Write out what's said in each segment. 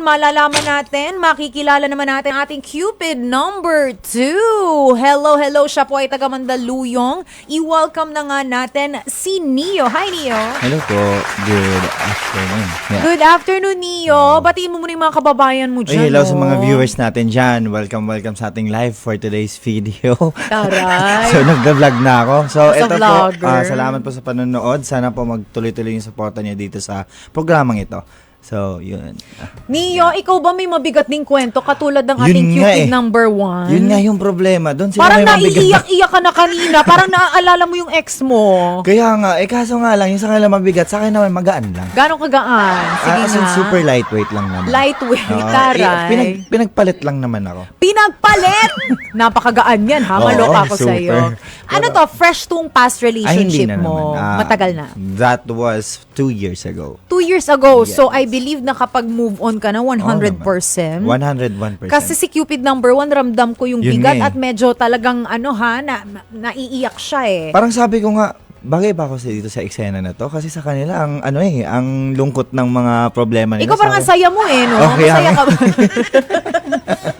Malalaman natin, makikilala naman natin ating Cupid number 2. Hello, hello, siya po ay taga Mandaluyong. I-welcome na nga natin si Neo. Hi, Neo. Hello po. Good afternoon. Yeah. Good afternoon, Neo. Batiin mo muna yung mga kababayan mo Uy, dyan. hello sa mga viewers natin dyan. Welcome, welcome sa ating live for today's video. Taray. so, nagda-vlog na ako. So, As a ito po, vlogger. ah, salamat po sa panonood. Sana po magtuloy-tuloy yung suporta niyo dito sa programang ito. So, yun. Ah, Neo, ikaw ba may mabigat ding kwento katulad ng Yun ating nga Cupid eh. number 1? Yun nga yung problema. Doon sila Parang may mabigat. naiiyak-iyak ka na kanina. Parang naaalala mo yung ex mo. Kaya nga, eh kaso nga lang, yung sa kanila mabigat, sa akin naman magaan lang. Gano'ng kagaan? Sige Ah, as in, nga. super lightweight lang naman. Lightweight, Oo, eh, taray. pinag, pinagpalit lang naman ako. Pinagpalit! Napakagaan yan, ha? Malok Oo, ako super. sa'yo. Ano to, fresh tong past Ay, hindi relationship na mo? naman. Ah, Matagal na. That was two years ago. Two years ago. Yes. So, I believe na kapag move on ka na 100%. 101%. Kasi si Cupid number one, ramdam ko yung Yun bigat nga eh. at medyo talagang ano ha, na, na- naiiyak siya eh. Parang sabi ko nga, bagay ba ako sa dito sa eksena na to? Kasi sa kanila, ang ano eh, ang lungkot ng mga problema nila. Ikaw parang ang sa akin- saya mo eh, no? Okay, Masaya ah. ka ba?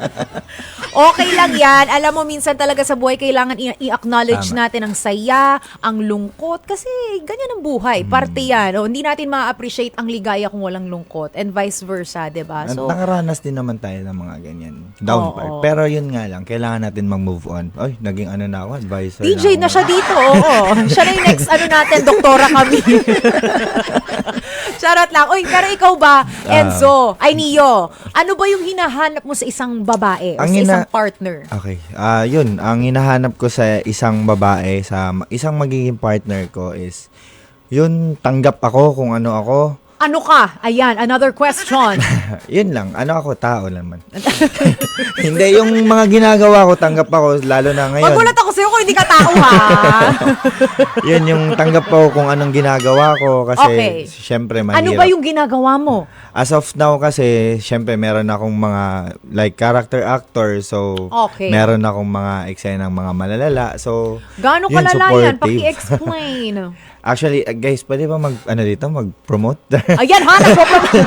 okay lang yan. Alam mo, minsan talaga sa buhay, kailangan i-acknowledge natin ang saya, ang lungkot. Kasi ganyan ang buhay. Parte yan. O, hindi natin ma-appreciate ang ligaya kung walang lungkot. And vice versa, 'di ba At So, nakaranas din naman tayo ng mga ganyan. Down Oo. part. Pero yun nga lang, kailangan natin mag-move on. Ay, naging ano na ako, advisor DJ na ako. siya dito, oo. siya na yung next ano natin, doktora kami. Charot lang. Uy, pero ikaw ba, Ah. Enzo, ay Neo, ano ba yung hinahanap mo sa isang babae o Ang sa hina- isang partner? Okay. Ah, yun, ang hinahanap ko sa isang babae, sa ma- isang magiging partner ko is, yun, tanggap ako kung ano ako. Ano ka? Ayan, another question. yun lang, ano ako, tao naman. hindi, yung mga ginagawa ko, tanggap ako, lalo na ngayon. Magulat ako sa'yo kung hindi ka tao, ha? yun yung tanggap ako kung anong ginagawa ko kasi Okay. syempre mahirap. ano ba yung ginagawa mo? As of now kasi syempre meron akong mga like character actor so Okay. meron akong mga eksena ng mga malalala. So Gaano yun, kalala yan? supportive. Paki-explain. Actually uh, guys, pwede ba mag ano dito mag-promote? Ayan, ha?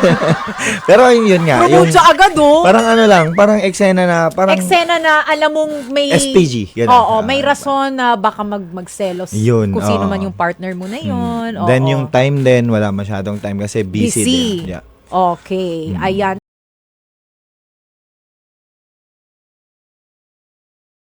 Pero yun, yun nga, yung siya agad, oh. parang ano lang, parang eksena na parang Eksena na alam mong may... SPG, ganun. Oo, Ah, may rason na baka mag magselos Yun, kung sino oo. man yung partner mo na yun. Oo. Then yung time din wala masyadong time kasi busy, Busy. din. Yeah. Okay, ayan.